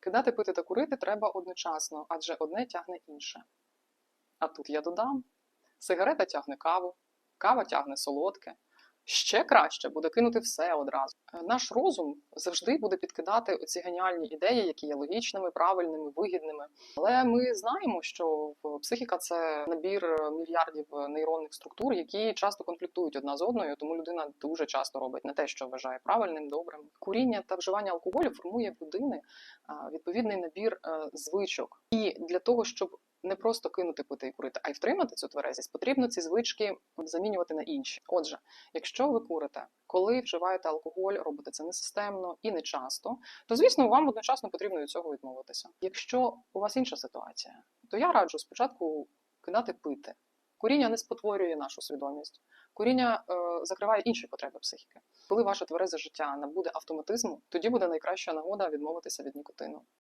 Кидати пити та курити треба одночасно, адже одне тягне інше. А тут я додам: сигарета тягне каву, кава тягне солодке. Ще краще буде кинути все одразу. Е, Наш розум завжди буде підкидати оці геніальні ідеї, які є логічними, правильними, вигідними. Але ми знаємо, що психіка це набір е, мільярдів нейронних структур, які часто конфліктують одна з одною, тому людина дуже часто робить не те, що вважає правильним, добрим. Куріння та вживання алкоголю формує в людини відповідний набір е, звичок. І для того, щоб не просто кинути пити і курити, а й втримати цю тверезість, потрібно ці звички замінювати на інші. Отже, якщо ви курите, коли вживаєте алкоголь, робите це несистемно і не часто, то звісно вам одночасно потрібно від цього відмовитися. Якщо у вас інша ситуація, то я раджу спочатку кидати пити. Куріння не спотворює нашу свідомість. Куріння е, закриває інші потреби психіки. Коли ваше тверезе життя набуде автоматизму, тоді буде найкраща нагода відмовитися від нікотину.